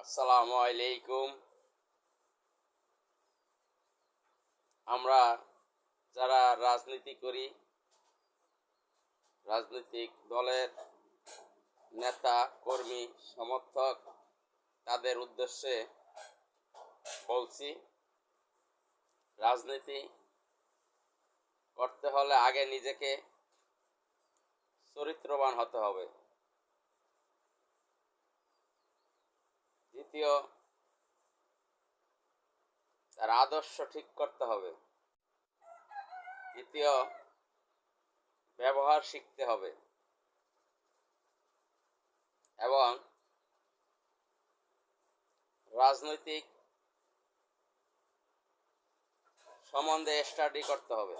আসসালামু আলাইকুম। আমরা যারা রাজনীতি করি, রাজনৈতিক দলের নেতা, কর্মী, সমর্থক, তাদের উদ্দেশ্যে বলছি, রাজনীতি করতে হলে আগে নিজেকে চরিত্রবান হতে হবে। দ্বিতীয় তার আদর্শ ঠিক করতে হবে। তৃতীয়, ব্যবহার শিখতে হবে। এবং রাজনৈতিক সম্বন্ধে স্টাডি করতে হবে।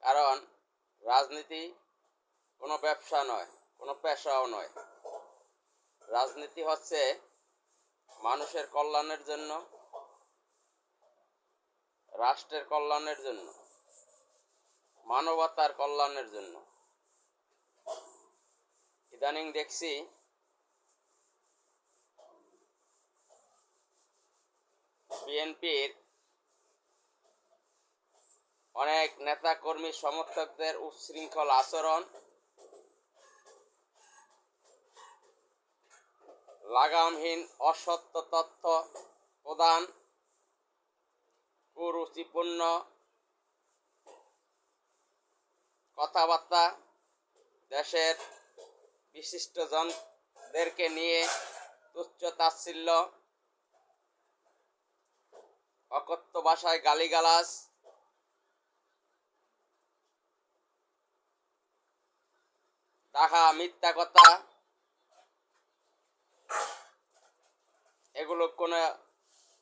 কারণ রাজনীতি কোনো ব্যবসা নয়। কোনো পেশাও নয়। রাজনীতি হচ্ছে মানুষের কল্যাণের জন্য, রাষ্ট্রের কল্যাণের জন্য, মানবতার কল্যাণের জন্য। ইদানিং দেখছি বিএনপির অনেক নেতা কর্মী সমর্থকদের উচ্ছৃঙ্খল আচরণ লাগামহীন অসত্য তথ্য প্রদান কুরুচিপূর্ণ কথাবার্তা দেশের বিশিষ্টজনদেরকে নিয়ে তুচ্ছ তাচ্ছিল্য, অকথ্য ভাষায় গালিগালাজ, তাহা মিথ্যা কথা এগুলো কোনো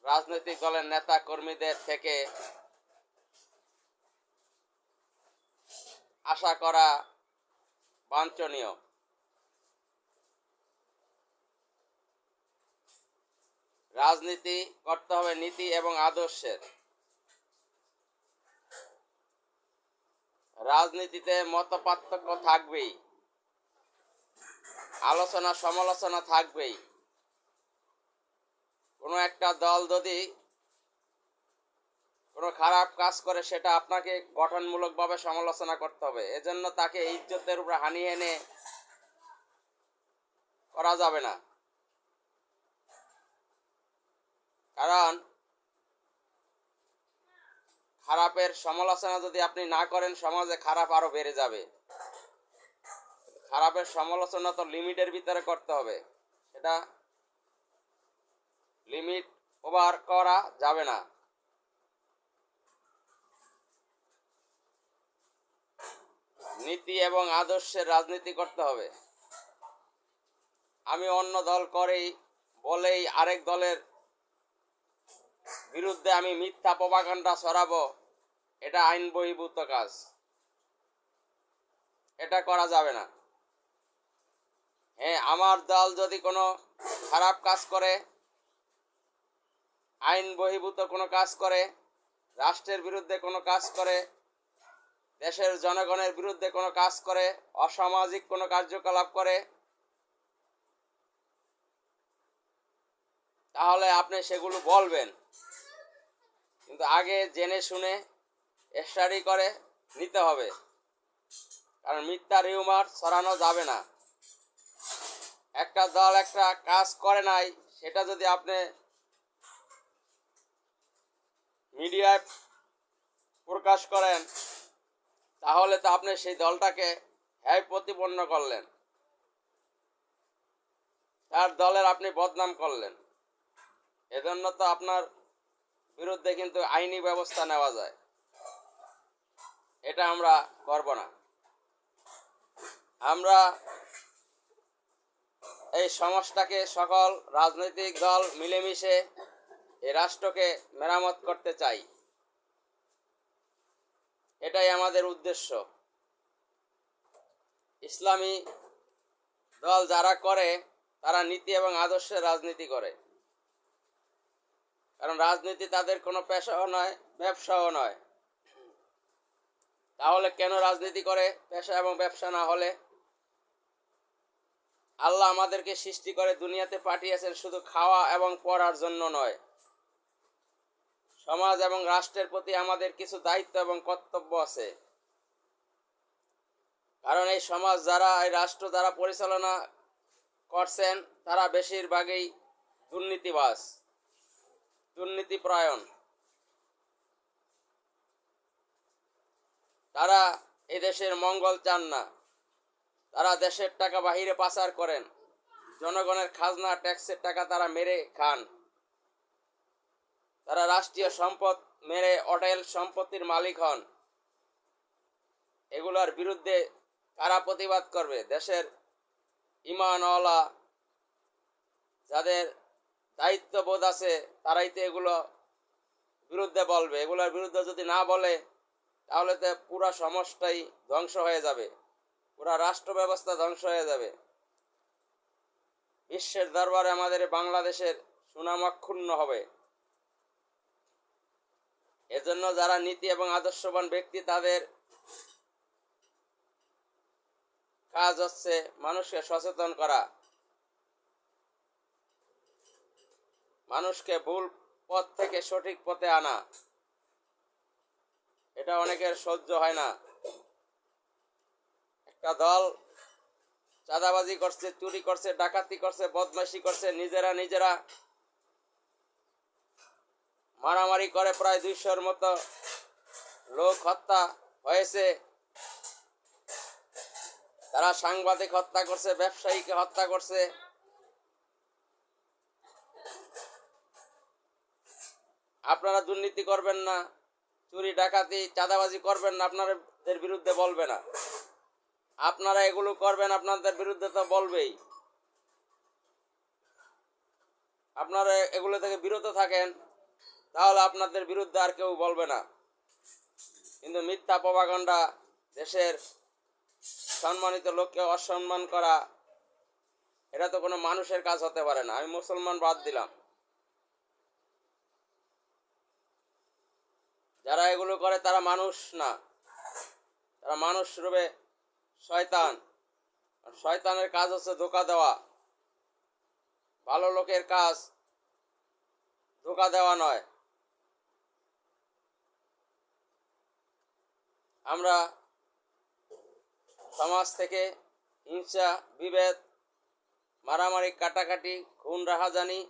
রাজনৈতিক দলের নেতা কর্মীদের থেকে আশা করা বাঞ্ছনীয়। রাজনীতি করতে হবে নীতি এবং আদর্শের। রাজনীতিতে মত পার্থক্য থাকবেই। আলোচনা, সমালোচনা থাকবেই। কোনো একটা দল যদি কোনো খারাপ কাজ করে, সেটা আপনাকে গঠনমূলকভাবে সমালোচনা করতে হবে। এজন্য তাকে ইজ্জতের উপরে হানি এনে করা যাবে না। কারণ খারাপের সমালোচনা যদি আপনি না করেন, সমাজে খারাপ আরও বেড়ে যাবে। খারাপের সমালোচনা তো লিমিটের ভিতরে করতে হবে। সেটা লিমিট ওভার করা যাবে না। নীতি এবং আদর্শের রাজনীতি করতে হবে। আমি অন্য দল করেই বলেই আরেক দলের বিরুদ্ধে আমি মিথ্যা প্রবাকাণ্ডা ছড়াবো, এটা আইন বহির্ভূত কাজ। এটা করা যাবে না। হ্যাঁ আমার দল যদি কোনো খারাপ কাজ করে, আইন বহির্ভূত কোনো কাজ করে, রাষ্ট্রের বিরুদ্ধে কোনো কাজ করে, দেশের জনগণের বিরুদ্ধে কোনো কাজ করে, অসামাজিক কোনো কার্যকলাপ করে, তাহলে আপনি সেগুলো বলবেন। কিন্তু আগে জেনে শুনে স্টাডি করে নিতে হবে। কারণ মিথ্যা রিউমার ছড়ানো যাবে না। একটা দল একটা কাজ করে নাই, সেটা যদি আপনি মিডিয়ায় প্রকাশ করেন, তাহলে তো আপনি সেই দলটাকে হ্যায় প্রতিপন্ন করলেন। তার দলের আপনি বদনাম করলেন। এজন্য তো আপনার বিরুদ্ধে কিন্তু আইনি ব্যবস্থা নেওয়া যায়। এটা আমরা করব না। আমরা এই সমাজটাকে সকল রাজনৈতিক দল মিলেমিশে এই রাষ্ট্রকে মেরামত করতে চাই। এটাই আমাদের উদ্দেশ্য। ইসলামী দল যারা করে, তারা নীতি এবং আদর্শের রাজনীতি করে। কারণ রাজনীতি তাদের কোনো পেশাও নয়, ব্যবসাও নয়। তাহলে কেন রাজনীতি করে পেশা এবং ব্যবসা না হলে? আল্লাহ আমাদেরকে সৃষ্টি করে দুনিয়াতে পাঠিয়েছেন শুধু খাওয়া এবং পড়ার জন্য নয়। সমাজ এবং রাষ্ট্রের প্রতি আমাদের কিছু দায়িত্ব এবং কর্তব্য আছে। কারণ এই সমাজ যারা, এই রাষ্ট্র যারা পরিচালনা করছেন, তারা বেশিরভাগই দুর্নীতিবাজ, দুর্নীতিপরায়ণ। তারা এই দেশের মঙ্গল চান না। তারা দেশের টাকা বাহিরে পাচার করেন। জনগণের খাজনা, ট্যাক্সের টাকা তারা মেরে খান। তারা রাষ্ট্রীয় সম্পদ মেরে অটেল সম্পত্তির মালিক হন। এগুলোর বিরুদ্ধে কারা প্রতিবাদ করবে? দেশের ইমানওয়ালা যাদের দায়িত্ববোধ আছে, তারাই তো এগুলো বিরুদ্ধে বলবে। এগুলোর বিরুদ্ধে যদি না বলে, তাহলে তো পুরা সমাজটাই ধ্বংস হয়ে যাবে। পুরা রাষ্ট্র ব্যবস্থা ধ্বংস হয়ে যাবে। বিশ্বের দরবারে আমাদের বাংলাদেশের সুনাম অক্ষুণ্ণ হবে। এজন্য যারা নীতি এবং আদর্শবান ব্যক্তি, তাদের কাজ হচ্ছে মানুষকে সচেতন করা। মানুষকে ভুল পথ থেকে সঠিক পথে আনা। এটা অনেকের সহ্য হয় না। একটা দল চাঁদাবাজি করছে, চুরি করছে, ডাকাতি করছে, বদমাশি করছে, নিজেরা নিজেরা। মারামারি করে প্রায় দুইশোর মতো লোক হত্যা হয়েছে। তারা সাংবাদিক হত্যা করছে, ব্যবসায়ীকে হত্যা করছে। আপনারা দুর্নীতি করবেন না, চুরি, ডাকাতি, চাঁদাবাজি করবেন না, আপনাদের বিরুদ্ধে বলবে না। আপনারা এগুলো করবেন, আপনাদের বিরুদ্ধে তো বলবেই। আপনারা এগুলো থেকে বিরত থাকেন, তাহলে আপনাদের বিরুদ্ধে আর কেউ বলবে না। কিন্তু মিথ্যা প্রভাগণ্ডা দেশের সম্মানিত লোককে অসম্মান করা, এটা তো কোনো মানুষের কাজ হতে পারে না। আমি মুসলমান বাদ দিলাম। যারা এগুলো করে তারা মানুষ না। তারা মানুষ রূপে শয়তান। আর শয়তানের কাজ হচ্ছে ধোকা দেওয়া। ভালো লোকের কাজ ধোকা দেওয়া নয়। আমরা সমাজ থেকে হিংসা, বিভেদ, মারামারি, কাটাকাটি, খুন, রাহাজানি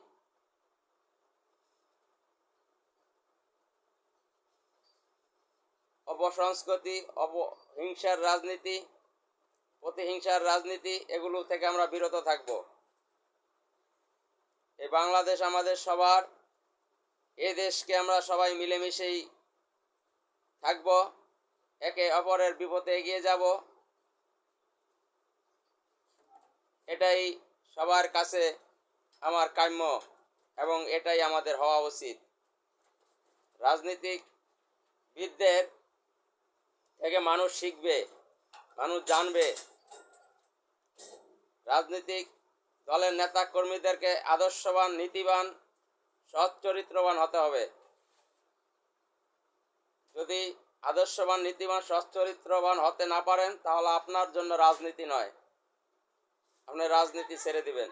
অপসংস্কৃতি, অপহিংসার রাজনীতি প্রতিহিংসার রাজনীতি এগুলো থেকে আমরা বিরত থাকব। এই বাংলাদেশ আমাদের সবার, এ দেশকে আমরা সবাই মিলেমিশেই থাকব, একে অপরের বিপদে এগিয়ে যাব। এটাই সবার কাছে আমার কাম্য এবং এটাই আমাদের হওয়া উচিত। রাজনীতিবিদদের থেকে মানুষ শিখবে। মানুষ জানবে। রাজনৈতিক দলের নেতা কর্মীদেরকে আদর্শবান, নীতিবান, সৎ চরিত্রবান হতে হবে। যদি আদর্শবান, নীতিবান, সৎ চরিত্রবান হতে না পারেন, তাহলে আপনার জন্য রাজনীতি নয়। আপনি রাজনীতি ছেড়ে দিবেন।